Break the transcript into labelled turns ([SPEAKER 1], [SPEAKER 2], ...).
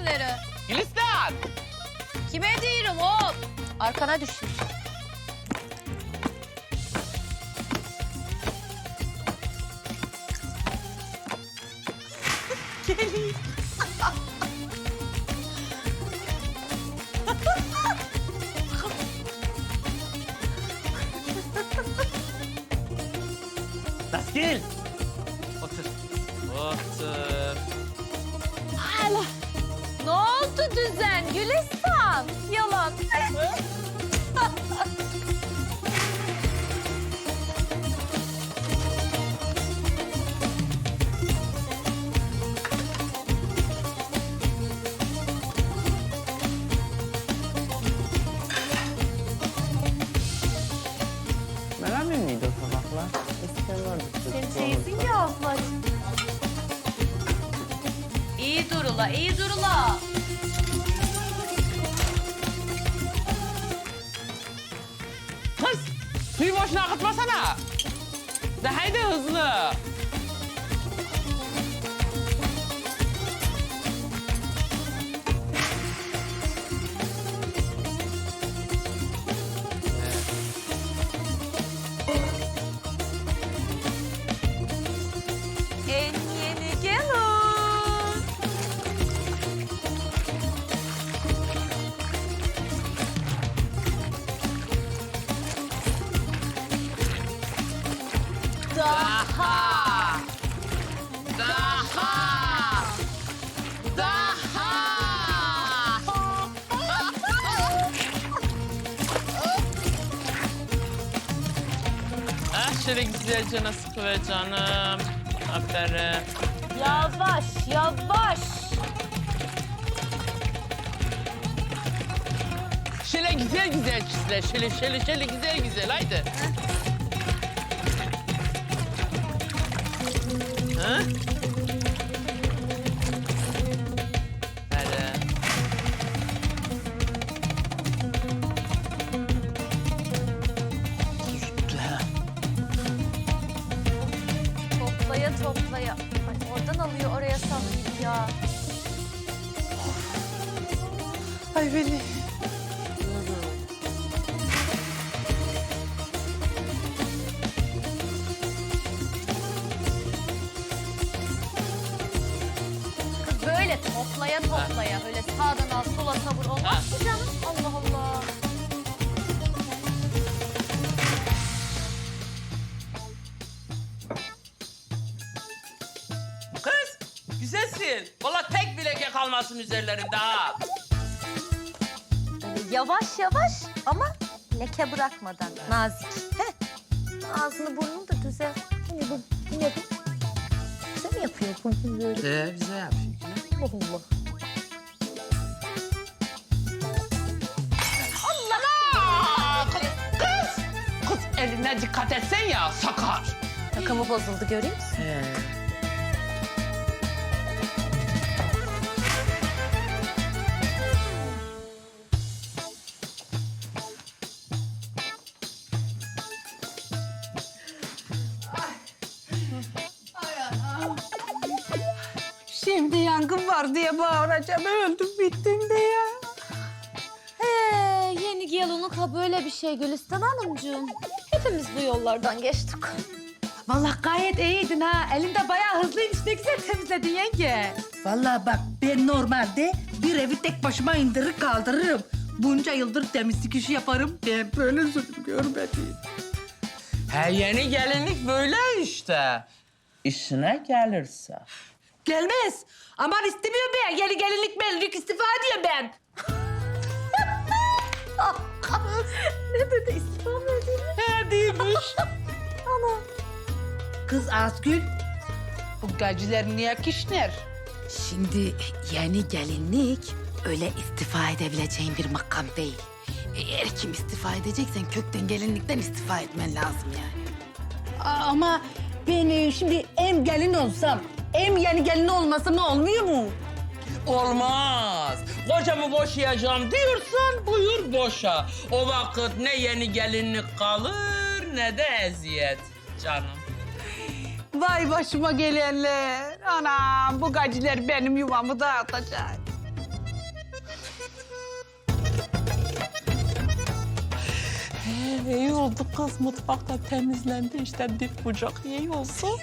[SPEAKER 1] şunları. Gülistan!
[SPEAKER 2] Kime diyorum hop?
[SPEAKER 1] Arkana düşsün. Gelin. Nasıl? Düzen Gülistan? Yalan.
[SPEAKER 2] Merak mıydı o sabahlar? Eskiden vardı.
[SPEAKER 1] Ya ablacığım. İyi durula, iyi durula.
[SPEAKER 2] Suyu boşuna akıtmasana. De haydi hızlı. Ah şöyle güzelce nasıl kıvır canım. Aferin.
[SPEAKER 1] Yavaş, yavaş.
[SPEAKER 2] Şöyle güzel güzel çizle. Şöyle şöyle şöyle güzel güzel haydi. Ha?
[SPEAKER 1] Toplaya. Ay, oradan alıyor oraya sallıyor ya.
[SPEAKER 2] Ay beni.
[SPEAKER 1] Kız böyle toplaya toplaya. Öyle sağdan al sola savur olmaz ki canım.
[SPEAKER 2] Kalmasın üzerlerinde ha.
[SPEAKER 1] Böyle yavaş yavaş ama leke bırakmadan. Nazik. Heh. Ağzını burnunu da düzel. Bu ne bu? Bu ne bu? Bize mi yapıyor bunu böyle?
[SPEAKER 2] Ee, bize yapıyor.
[SPEAKER 1] Allah Allah.
[SPEAKER 2] Aa, kız, kız. Eline dikkat etsen ya sakar.
[SPEAKER 1] Takımı bozuldu görüyor musun?
[SPEAKER 2] He.
[SPEAKER 3] Şimdi yangın var diye bağıracağım. Öldüm bittim be ya.
[SPEAKER 1] He, yeni gelunluk ha böyle bir şey Gülistan Hanımcığım. Hepimiz bu yollardan geçtik.
[SPEAKER 3] Vallahi gayet iyiydin ha. Elinde bayağı hızlıymış. Ne güzel temizledin yenge.
[SPEAKER 4] Vallahi bak ben normalde bir evi tek başıma indirir kaldırırım. Bunca yıldır temizlik işi yaparım. Ben böyle zulüm görmedim.
[SPEAKER 2] He yeni gelinlik böyle işte. İşine gelirse.
[SPEAKER 4] Gelmez. Aman istemiyorum ben. Yeni gelinlik melinlik istifa ediyorum ben.
[SPEAKER 1] ne dedi İslam dedi?
[SPEAKER 2] He değilmiş.
[SPEAKER 4] Kız Asgül,
[SPEAKER 3] Bu gaciler niye kişner?
[SPEAKER 4] şimdi yeni gelinlik öyle istifa edebileceğin bir makam değil. Eğer kim istifa edeceksen kökten gelinlikten istifa etmen lazım yani. Ama ben e, şimdi hem gelin olsam hem yeni gelin olmasam olmuyor mu?
[SPEAKER 2] Olmaz. Kocamı boşayacağım diyorsan buyur boşa. O vakit ne yeni gelinlik kalır ne de eziyet canım.
[SPEAKER 3] Vay başıma gelenler. Anam bu gaciler benim yuvamı dağıtacak.
[SPEAKER 2] İyi oldu kız. Mutfakta temizlendi işte dip bucak iyi olsun.